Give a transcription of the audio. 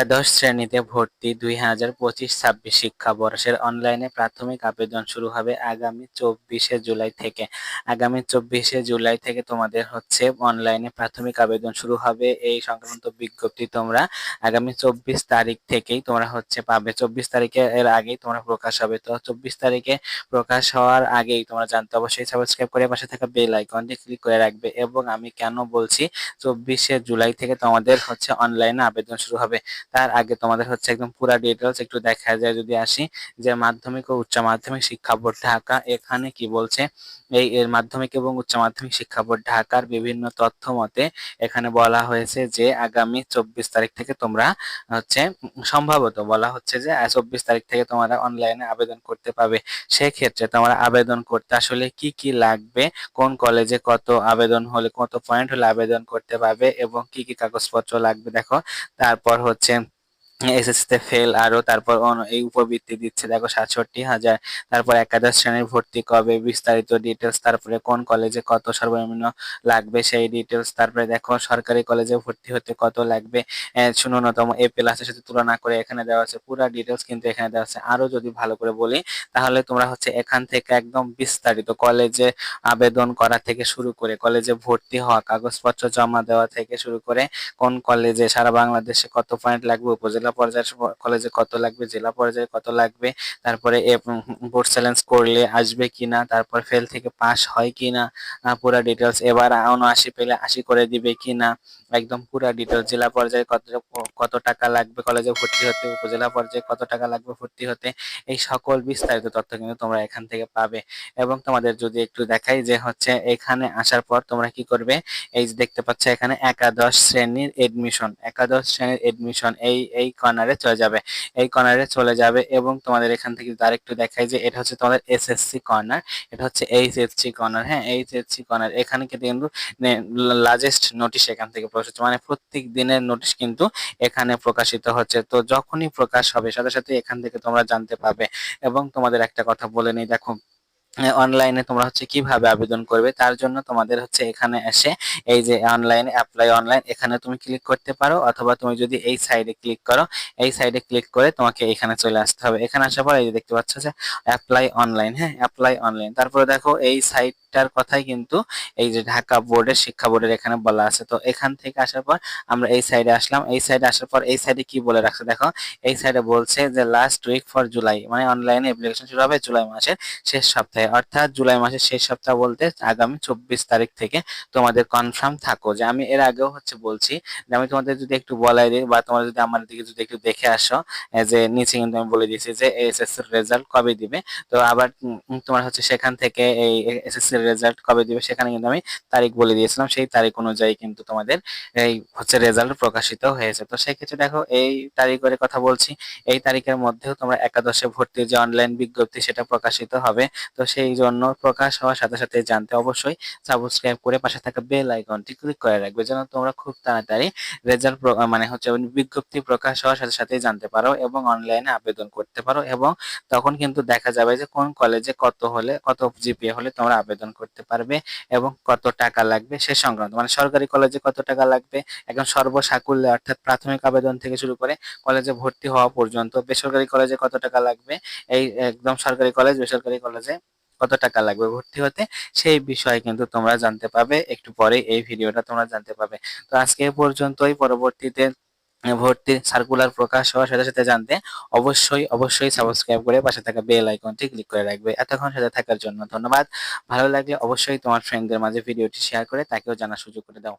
একাদশ শ্রেণীতে ভর্তি দুই হাজার পঁচিশ ছাব্বিশ শিক্ষাবর্ষের অনলাইনে প্রাথমিক আবেদন শুরু হবে আগামী চব্বিশে জুলাই থেকে। আগামী চব্বিশে জুলাই থেকে তোমাদের হচ্ছে অনলাইনে প্রাথমিক আবেদন শুরু হবে এই সংক্রান্ত বিজ্ঞপ্তি তোমরা আগামী চব্বিশ তারিখ থেকেই তোমরা হচ্ছে পাবে। চব্বিশ তারিখে এর আগেই তোমরা প্রকাশ হবে। তো চব্বিশ তারিখে প্রকাশ হওয়ার আগেই তোমরা জানতে অবশ্যই সাবস্ক্রাইব করে পাশে থাকা বেল আইকনটি ক্লিক করে রাখবে এবং আমি কেন বলছি চব্বিশে জুলাই থেকে তোমাদের হচ্ছে অনলাইনে আবেদন শুরু হবে। তার আগে তোমাদের হচ্ছে একদম পুরা ডিটেলস একটু দেখা যায় যদি আসি, যে মাধ্যমিক ও উচ্চ মাধ্যমিক শিক্ষা বোর্ড ঢাকা, এখানে কি বলছে? এই এর মাধ্যমিক এবং উচ্চ মাধ্যমিক শিক্ষা বোর্ড ঢাকার বিভিন্ন তথ্য মতে এখানে বলা হয়েছে যে আগামী চব্বিশ তারিখ থেকে তোমরা হচ্ছে সম্ভবত বলা হচ্ছে যে চব্বিশ তারিখ থেকে তোমরা অনলাইনে আবেদন করতে পাবে। সেক্ষেত্রে তোমরা আবেদন করতে আসলে কি কি লাগবে, কোন কলেজে কত আবেদন হলে, কত পয়েন্ট হলে আবেদন করতে পারবে এবং কি কি কাগজপত্র লাগবে দেখো। তারপর হচ্ছে এসএসসিতে ফেল আরও, তারপর এই উপবৃত্তি দিচ্ছে, দেখো সাতষট্টি হাজার। তারপর একাদশ শ্রেণির ভর্তি কবে, বিস্তারিত ডিটেলস তারপরে কোন কলেজে কত সর্বনিম্ন লাগবে, সেই ডিটেলস তারপরে দেখো সরকারি কলেজে ভর্তি হতে কত লাগবে। ন্যূনতম এ প্লাসের সাথে তুলনা করে এখানে দেওয়া আছে, পুরো ডিটেলস কিন্তু এখানে দেওয়া আছে। আরও যদি ভালো করে বলি, তাহলে তোমরা হচ্ছে এখান থেকে একদম বিস্তারিত কলেজে আবেদন করা থেকে শুরু করে কলেজে ভর্তি হওয়া, কাগজপত্র জমা দেওয়া থেকে শুরু করে কোন কলেজে সারা বাংলাদেশে কত পয়েন্ট লাগবে, উপজেলা উপজেলা পর্যায়ের কলেজে কত লাগবে, জেলা পর্যায়ে কত লাগবে, তারপরে বোর্ড চ্যালেঞ্জ করলে আসবে কিনা, তারপর ফেল থেকে পাস হয় কিনা পুরো ডিটেলস এবার উনআশি পেলে আশি করে দিবে কিনা, একদম পুরো ডিটেলস জেলা পর্যায়ে কত কত টাকা লাগবে, কলেজে ভর্তি হতে, উপজেলা পর্যায়ে কত টাকা লাগবে ভর্তি হতে, এই সকল বিস্তারিত তথ্য কিন্তু তোমরা এখান থেকে পাবে। এবং তোমাদের যদি একটু দেখাই যে হচ্ছে এখানে আসার পর তোমরা কি করবে? এই যে দেখতে পাচ্ছ এখানে একাদশ শ্রেণির এডমিশন একাদশ শ্রেণির এডমিশন এই এই কর্নারে চলে যাবে। এই কর্নারে চলে যাবে এবং তোমাদের এখান থেকে তার একটু দেখাই যে এটা হচ্ছে তোমাদের এসএসসি কর্নার এটা হচ্ছে এইচ এইচএসসি কর্নার হ্যাঁ এইচএসসি কর্নার এখানে কিন্তু লার্জেস্ট নোটিশ এখান থেকে প্রকাশ হচ্ছে। মানে প্রত্যেক দিনের নোটিশ কিন্তু এখানে প্রকাশিত হচ্ছে। তো যখনই প্রকাশ হবে, সাথে সাথে এখান থেকে তোমরা জানতে পারবে এবং তোমাদের একটা কথা বলে নেই। দেখো অনলাইনে তোমরা হচ্ছে কীভাবে আবেদন করবে, তার জন্য তোমাদের হচ্ছে এখানে এসে এই যে অনলাইন অ্যাপ্লাই অনলাইন এখানে তুমি ক্লিক করতে পারো অথবা তুমি যদি এই সাইডে ক্লিক করো, এই সাইডে ক্লিক করে তোমাকে এখানে চলে আসতে হবে। এখানে আসার পর এই যে দেখতে পাচ্ছ যে অ্যাপ্লাই অনলাইন হ্যাঁ অ্যাপ্লাই অনলাইন তারপরে দেখো এই সাইটটার কথাই কিন্তু এই যে ঢাকা বোর্ডের, শিক্ষা বোর্ডের এখানে বলা আছে। তো এখান থেকে আসার পর আমরা এই সাইডে আসলাম। এই সাইডে আসার পর এই সাইডে কি বলে রাখছে? দেখো, এই সাইডে বলছে যে লাস্ট উইক ফর জুলাই মানে অনলাইনে অ্যাপ্লিকেশন শুরু হবে জুলাই মাসের শেষ সপ্তাহে। সপ্তাহে অর্থাৎ জুলাই মাসের শেষ সপ্তাহ বলতে আগামী চব্বিশ তারিখ থেকে তোমাদের কনফার্ম থাকো যে আমি এর আগেও হচ্ছে বলছি যে আমি তোমাদের যদি একটু বলাই দিই বা তোমরা যদি আমার দিকে যদি একটু দেখে আসো যে নিচে কিন্তু আমি বলে দিয়েছি যে এসএসসি এর রেজাল্ট কবে দিবে। তো আবার তোমার হচ্ছে সেখান থেকে এই এসএসসি এর রেজাল্ট কবে দিবে সেখানে কিন্তু আমি তারিখ বলে দিয়েছিলাম, সেই তারিখ অনুযায়ী কিন্তু তোমাদের এই হচ্ছে রেজাল্ট প্রকাশিত হয়েছে। তো সেক্ষেত্রে দেখো, এই তারিখের কথা বলছি, এই তারিখের মধ্যেও তোমরা একাদশে ভর্তির যে অনলাইন বিজ্ঞপ্তি সেটা প্রকাশিত হবে। তো সেই জন্য প্রকাশ হওয়ার সাথে সাথে জানতে অবশ্যই সাবস্ক্রাইব করে পাশে থাকা বেল আইকনটি ক্লিক করে রাখবে যেন তোমরা খুব তাড়াতাড়ি রেজাল্ট মানে হচ্ছে বিজ্ঞপ্তি প্রকাশ হওয়ার সাথে সাথে জানতে পারো এবং অনলাইনে আবেদন করতে পারো এবং তখন কিন্তু দেখা যাবে যে কোন কলেজে কত হলে, কত জিপিএ হলে তোমরা আবেদন করতে পারবে এবং কত টাকা লাগবে সে সংক্রান্ত। মানে সরকারি কলেজে কত টাকা লাগবে, একদম সর্বসাকুল্যে অর্থাৎ প্রাথমিক আবেদন থেকে শুরু করে কলেজে ভর্তি হওয়া পর্যন্ত বেসরকারি কলেজে কত টাকা লাগবে, এই একদম সরকারি কলেজ বেসরকারি কলেজে কত টাকা লাগবে ভর্তি হতে, সেই বিষয়ে কিন্তু তোমরা জানতে পাবে একটু পরে এই ভিডিওটা তোমরা জানতে পাবে তো আজকে পর্যন্তই। পরবর্তীতে ভর্তি সার্কুলার প্রকাশ হওয়ার সাথে সাথে জানতে অবশ্যই অবশ্যই সাবস্ক্রাইব করে পাশে থাকা বেল আইকনটি ক্লিক করে রাখবে। এতক্ষণ সাথে থাকার জন্য ধন্যবাদ। ভালো লাগলে অবশ্যই তোমার ফ্রেন্ডদের মাঝে ভিডিওটি শেয়ার করে তাকেও জানার সুযোগ করে দাও।